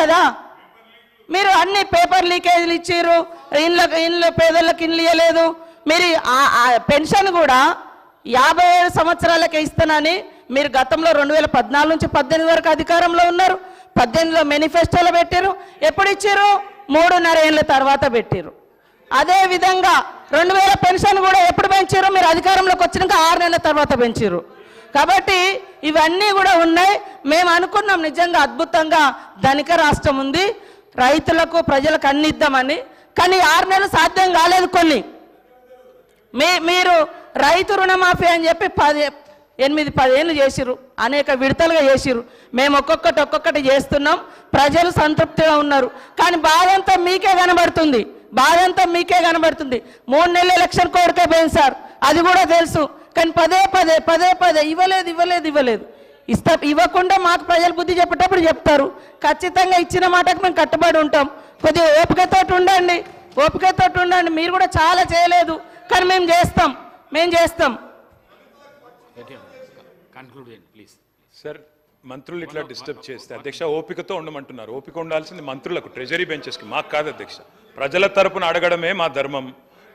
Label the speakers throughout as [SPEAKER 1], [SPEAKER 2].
[SPEAKER 1] కదా? మీరు అన్ని పేపర్ లీకేజీలు ఇచ్చారు ఇండ్ల ఇండ్ల పేదలకు ఇండ్లు ఇవ్వలేదు మీరు ఆ- పెన్షన్ కూడా యాభై ఏడు సంవత్సరాలకే ఇస్తానని మీరు గతంలో రెండు వేల పద్నాలుగు నుంచి పద్దెనిమిది వరకు అధికారంలో ఉన్నారు. పద్దెనిమిదిలో మేనిఫెస్టోలో పెట్టారు ఎప్పుడు ఇచ్చారు మూడున్నర ఏళ్ళ తర్వాత పెట్టారు అదే విధంగా రెండు వేల పెన్షన్ కూడా ఎప్పుడు పెంచారు మీరు అధికారంలోకి వచ్చినాక ఆరు నెలల తర్వాత పెంచారు కాబట్టి ఇవన్నీ కూడా ఉన్నాయి. మేము అనుకున్నాం నిజంగా అద్భుతంగా ధనిక రాష్ట్రం ఉంది. రైతులకు ప్రజలకు అన్ని ఇద్దామని. కానీ ఆరు నెలలు సాధ్యం కాలేదు కొన్ని. మీ మీరు రైతు రుణమాఫీ అని చెప్పి పది ఎనిమిది పదేళ్ళు చేసిరు అనేక విడతలుగా చేసిరు మేము ఒక్కొక్కటి ఒక్కొక్కటి చేస్తున్నాం. ప్రజలు సంతృప్తిగా ఉన్నారు. కానీ బాధంతా మీకే కనబడుతుంది. బాధంతా మీకే కనబడుతుంది. మూడు నెలల ఎలక్షన్ కోరికే పోయింది సార్. అది కూడా తెలుసు. కానీ పదే పదే పదే పదే ఇవ్వలేదు ఇవ్వలేదు ఇవ్వలేదు. ఇస్తా ఇవ్వకుండా మాకు ప్రజలు బుద్ధి చెప్పేటప్పుడు చెప్తారు. ఖచ్చితంగా ఇచ్చిన మాటకు మేము కట్టుబడి ఉంటాం. కొద్దిగా ఓపికతోటి ఉండండి ఓపికతోటి ఉండండి. మీరు కూడా చాలా చేయలేదు కానీ మేము చేస్తాం మేము చేస్తాం.
[SPEAKER 2] కన్క్లూడ్ చేయండి ప్లీజ్
[SPEAKER 3] సార్ మంత్రులు ఇట్లా డిస్టర్బ్ చేస్తే అధ్యక్ష ఓపికతో ఉండమంటున్నారు. ఓపిక ఉండాల్సింది మంత్రులకు ట్రెజరీ బెంచెస్కి మాకు కాదు అధ్యక్ష. ప్రజల తరపున అడగడమే మా ధర్మం.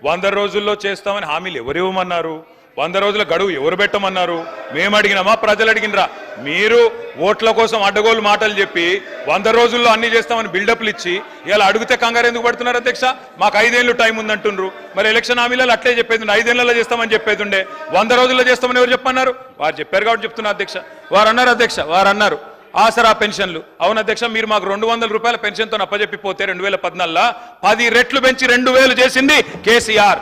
[SPEAKER 3] వంద రోజుల్లో చేస్తామని హామీలు ఎవరు ఇవ్వమన్నారు? వంద రోజుల గడువు ఎవరు పెట్టమన్నారు? మేము అడిగినామా ప్రజలు అడిగినరా మీరు ఓట్ల కోసం అడ్డగోలు మాటలు చెప్పి వంద రోజుల్లో అన్ని చేస్తామని బిల్డప్లు ఇచ్చి ఇలా అడిగితే కంగారు ఎందుకు పడుతున్నారు అధ్యక్ష? మాకు ఐదేళ్ళు టైం ఉందంటుండ్రు. మరి ఎలక్షన్ హామీలలో అట్లే చెప్పేది ఐదేళ్ళలో చేస్తామని చెప్పేది ఉండే. వంద రోజుల్లో చేస్తామని ఎవరు చెప్పన్నారు వారు చెప్పారు కాబట్టి చెప్తున్నా అధ్యక్ష. వారు అన్నారు అధ్యక్ష వారు అన్నారు. ఆసరా పెన్షన్లు. అవును అధ్యక్ష మీరు మాకు రెండు వందల రూపాయల పెన్షన్తో అప్పజెప్పిపోతే రెండు వేల పద్నాలుగులో పది రెట్లు పెంచి రెండు వేలు చేసింది కేసీఆర్.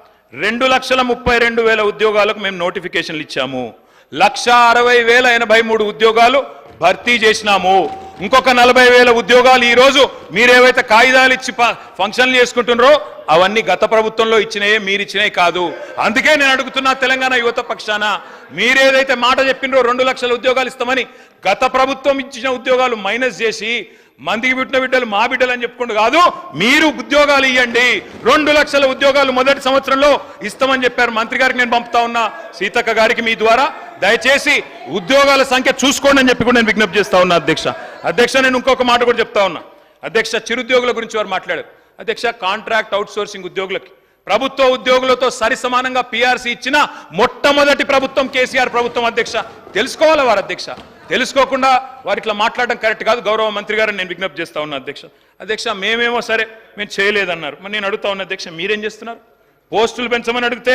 [SPEAKER 3] రెండు లక్షల ముప్పై రెండు వేల ఉద్యోగాలకు మేము నోటిఫికేషన్లు ఇచ్చాము. లక్ష అరవై వేల ఎనభై మూడు ఉద్యోగాలు భర్తీ చేసినాము. ఇంకొక నలభై వేల ఉద్యోగాలు ఈరోజు మీరేవైతే కాగితాలు ఇచ్చి ప- ఫంక్షన్లు చేసుకుంటున్నారో అవన్నీ గత ప్రభుత్వంలో ఇచ్చినాయే మీరు ఇచ్చినాయి కాదు. అందుకే నేను అడుగుతున్నా తెలంగాణ యువత పక్షాన మీరేదైతే మాట చెప్పినరో రెండు లక్షల ఉద్యోగాలు ఇస్తామని గత ప్రభుత్వం ఇచ్చిన ఉద్యోగాలు మైనస్ చేసి మందికి పుట్టిన బిడ్డలు మా బిడ్డలు అని చెప్పుకుంటూ కాదు మీరు ఉద్యోగాలు ఇవ్వండి రెండు లక్షల ఉద్యోగాలు మొదటి సంవత్సరంలో ఇస్తామని చెప్పారు మంత్రి గారికి నేను పంపుతా ఉన్నా. సీతక్క గారికి మీ ద్వారా. దయచేసి ఉద్యోగాల సంఖ్య చూసుకోండి అని చెప్పి కూడా నేను విజ్ఞప్తి చేస్తా ఉన్నా అధ్యక్ష. అధ్యక్ష నేను ఇంకొక మాట కూడా చెప్తా ఉన్నా. అధ్యక్ష చిరుద్యోగుల గురించి వారు మాట్లాడారు. అధ్యక్ష కాంట్రాక్ట్ అవుట్సోర్సింగ్ ఉద్యోగులకి. ప్రభుత్వ ఉద్యోగులతో సరి సమానంగా పిఆర్సీ ఇచ్చిన మొట్టమొదటి ప్రభుత్వం కేసీఆర్ ప్రభుత్వం అధ్యక్ష. తెలుసుకోవాలి వారు అధ్యక్ష? తెలుసుకోకుండా వారు ఇట్లా మాట్లాడడం కరెక్ట్ కాదు. గౌరవ మంత్రి గారు నేను విజ్ఞప్తి చేస్తా ఉన్నా అధ్యక్ష. అధ్యక్ష మేమేమో సరే మేము చేయలేదన్నారు. మరి నేను అడుగుతా ఉన్నా అధ్యక్ష మీరేం చేస్తున్నారు? పోస్టులు పెంచమని అడిగితే